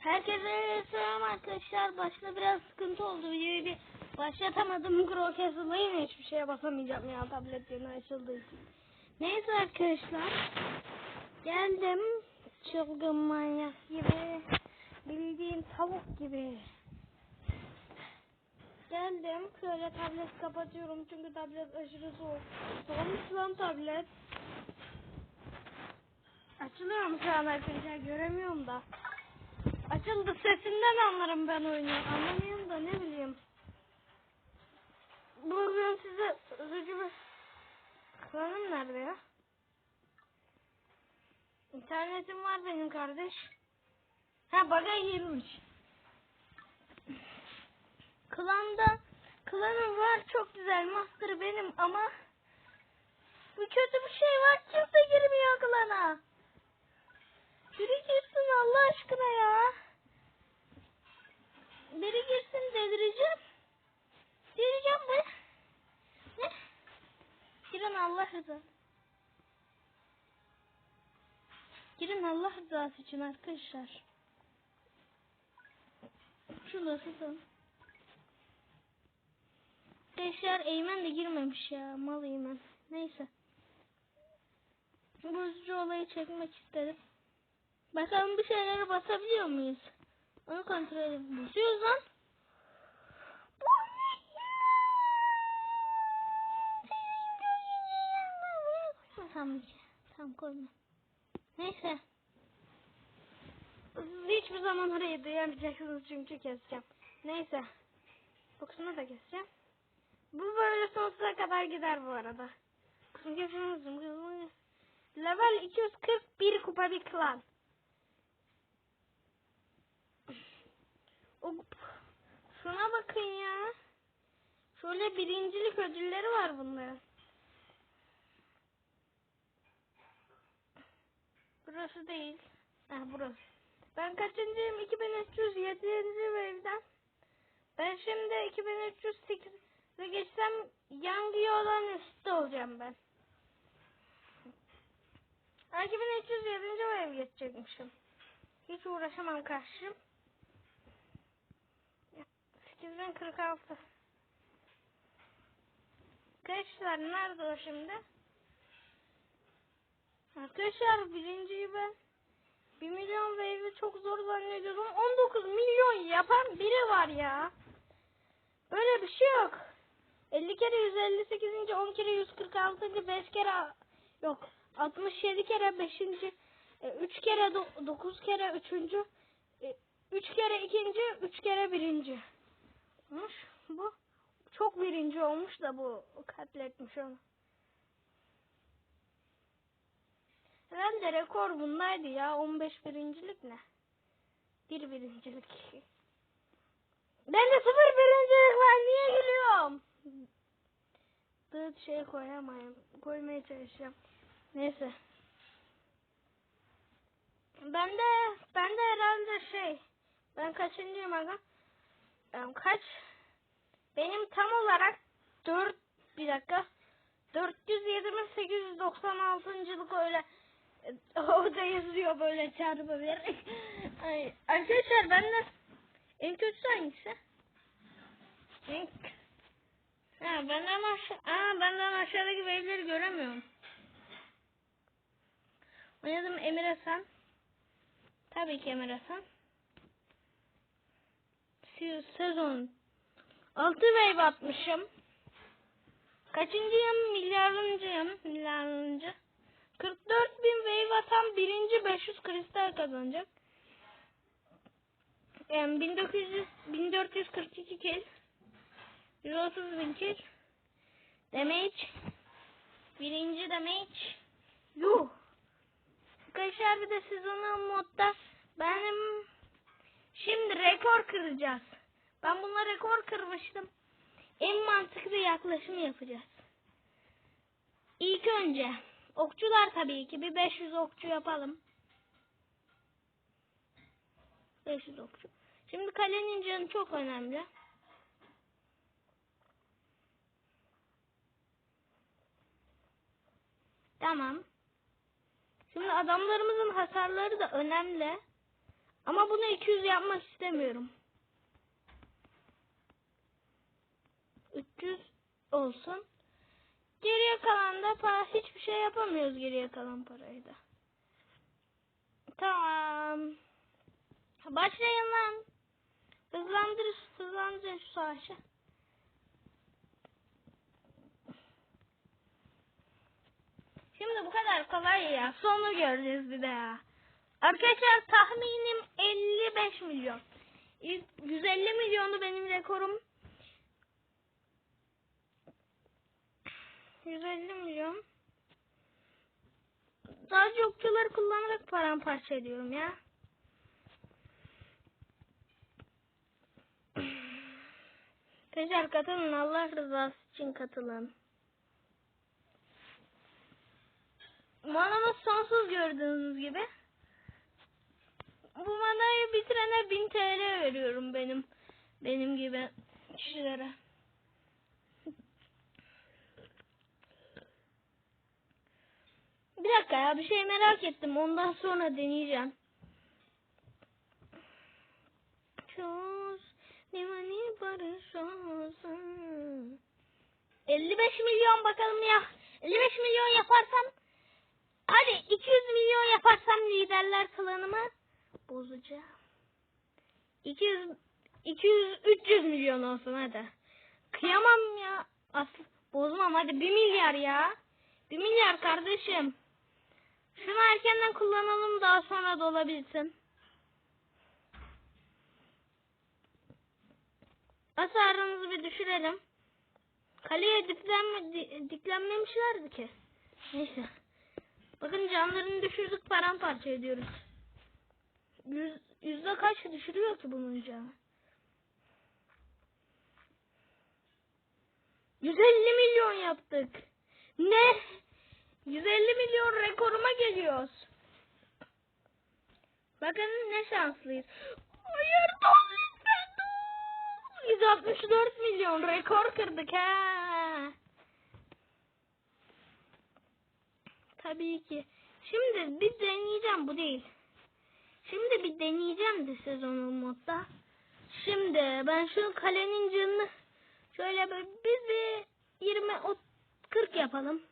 Herkese selam arkadaşlar. Başta biraz sıkıntı oldu. Videoyu bir başlatamadım. Kesildi. Yine hiçbir şeye basamayacağım ya. Tablet yeni açıldığı için. Neyse arkadaşlar. Geldim. Çılgın manyak gibi. Bildiğin tavuk gibi. Geldim. Şöyle tablet kapatıyorum. Çünkü tablet aşırı soğuk. Soğumuş lan tablet. Açılıyor mu şu an arkadaşlar? Göremiyorum da. Açıldı sesinden anlarım ben oyunu. Anlamıyorum da ne bileyim. Bugün size üzücü bir... Klanım nerede ya? İnternetim var benim kardeş. Ha baga girmiş. Klanda klanım var çok güzel master benim ama bu kötü bir şey var kimse girmiyor klana. Biri girsin Allah aşkına ya. Biri girsin delireceğim. Delireceğim be. Ne? Girin Allah rızası. Girin Allah rızası için arkadaşlar. Şurası da. Arkadaşlar Eymen de girmemiş ya. Mal Eymen. Neyse. Bu üzücü olayı çekmek istedim. Bakalım bir şeylere basabiliyor muyuz? Onu kontrol edelim. Basıyoruz lan. Ne ya? Tamam, tamam koyma. Neyse. Hiçbir zaman orayı duyamayacaksınız çünkü keseceğim. Neyse. Bu kısmını da keseceğim. Bu böyle sonsuza kadar gider bu arada. Kısmı. Level 241 kupa bir klan. O, şuna bakın ya. Şöyle birincilik ödülleri var bunların. Burası değil. Ha burası. Ben kaçıncıyım? 2307. wave'den. Ben şimdi 2308'e geçsem Yangı olan üstte olacağım ben. Ha, 2307. wave geçecekmişim. Hiç uğraşamam karşım. 8046. Arkadaşlar nerede o şimdi? Arkadaşlar birinciyi ben 1 milyon wave'i çok zor zannediyordum. 19 milyon yapan biri var ya. Böyle bir şey yok. 50 kere 158. 10 kere 146. 5 kere yok. 67 kere 5. 3 kere 9 kere 3. 3 kere 2. 3 kere 1 olmuş. Bu çok birinci olmuş da bu katletmiş onu. Herhalde rekor bundaydı ya. 15 birincilik ne? Bir birincilik. Ben de sıfır birincilik var. Niye gülüyorum? Dıt şey koyamayayım. Koymaya çalışacağım. Neyse. Ben de ben de herhalde şey ben kaçıncıyım aga? Kaç? Benim tam olarak 4 bir dakika 407 mi 896. öyle orada yazıyor böyle çarpı bir. Ay, arkadaşlar ben de en kötüsü hangisi? En... Ha, benden aşağı, aa, benden aşağıdaki wave'leri göremiyorum. Oynadım Emir Hasan. Tabii ki Emir Hasan. Sezon 6 wave atmışım. Kaçıncıyım? Milyarıncıyım. Milyarıncı. 44 bin wave atan birinci 500 kristal kazanacak. Yani 1900, 1442 kill. 130 bin kill. Damage. Birinci damage. Yuh. Arkadaşlar bir de sezonun modda benim şimdi rekor kıracağız. Ben bununla rekor kırmıştım. En mantıklı yaklaşım yapacağız. İlk önce okçular tabii ki bir 500 okçu yapalım. 500 okçu. Şimdi kalenin canı çok önemli. Tamam. Şimdi adamlarımızın hasarları da önemli. Ama bunu 200 yapmak istemiyorum. 300 olsun. Geriye kalan da para hiçbir şey yapamıyoruz geriye kalan parayı da. Tamam. Başlayın lan. Hızlandır, hızlandırın şu savaşı. Şimdi bu kadar kolay ya. Sonu göreceğiz bir de ya. Arkadaşlar tahminim 55 milyon. İlk 150 milyonu benim rekorum. 150 milyon. Sadece okçuları kullanarak paramparça ediyorum ya. Arkadaşlar katılın Allah rızası için katılın. Manamız sonsuz gördüğünüz gibi. Bu bitirene 1000 TL veriyorum benim benim gibi kişilere. Bir dakika ya bir şey merak ettim. Ondan sonra deneyeceğim. Çöz divani barış olsun. 55 milyon bakalım ya. 55 milyon yaparsam hadi 200 milyon yaparsam liderler klanımı bozacağım. 200 200 300 milyon olsun hadi. Kıyamam ya. Asıl bozmam hadi 1 milyar ya. 1 milyar kardeşim. Şunu erkenden kullanalım daha sonra da olabilsin. Hasarımızı bir düşürelim. Kaleye diklenme, di- diklenmemişlerdi ki. Neyse. Bakın canlarını düşürdük paramparça ediyoruz. Yüz, yüzde kaç düşürüyor ki bunun canı? 150 milyon yaptık. Ne? 150 milyon rekoruma geliyoruz. Bakın ne şanslıyız. Hayır dur lütfen dur. 164 milyon rekor kırdık ha. Tabii ki. Şimdi bir deneyeceğim bu değil. Şimdi bir deneyeceğim de sezonun modda. Şimdi ben şu kalenin canını şöyle bir, biz bir 20 o 40 yapalım.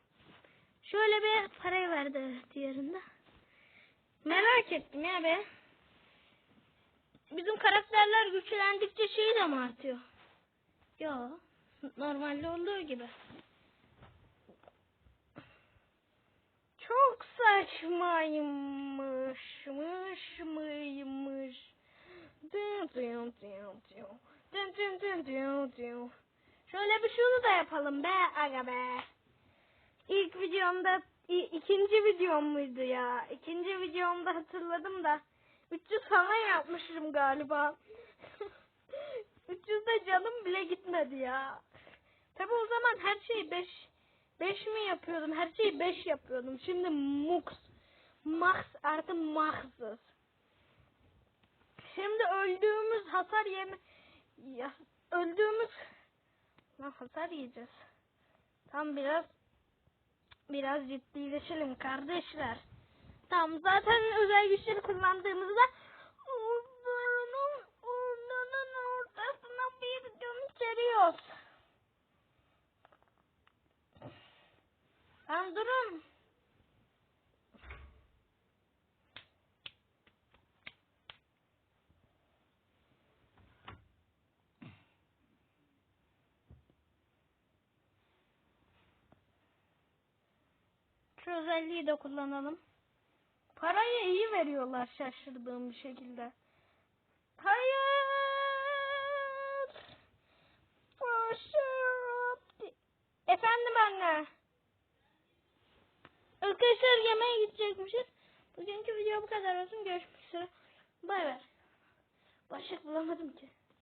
Şöyle bir parayı verdi diğerinde. Merak ettim ya be. Bizim karakterler güçlendikçe şey de mi artıyor? Yo. Normalde olduğu gibi. Çok saçmaymış. Mış mıymış. Dın dın. Şöyle bir şunu da yapalım be aga be. İlk videomda ikinci videom muydu ya? İkinci videomda hatırladım da 300 falan yapmışım galiba. 300 de canım bile gitmedi ya. Tabi o zaman her şeyi 5 5 mi yapıyordum? Her şeyi 5 yapıyordum. Şimdi mux max artı max'ız. Şimdi öldüğümüz hasar yeme ya, öldüğümüz Lan hasar yiyeceğiz. Tam biraz biraz ciddileşelim kardeşler. Tam zaten özel güçleri kullandığımızda Şu özelliği de kullanalım. Parayı iyi veriyorlar şaşırdığım bir şekilde. Hayır. Efendim anne. Arkadaşlar yemeğe gidecekmişiz. Bugünkü video bu kadar olsun. Görüşmek üzere. Bay bay. Başlık bulamadım ki.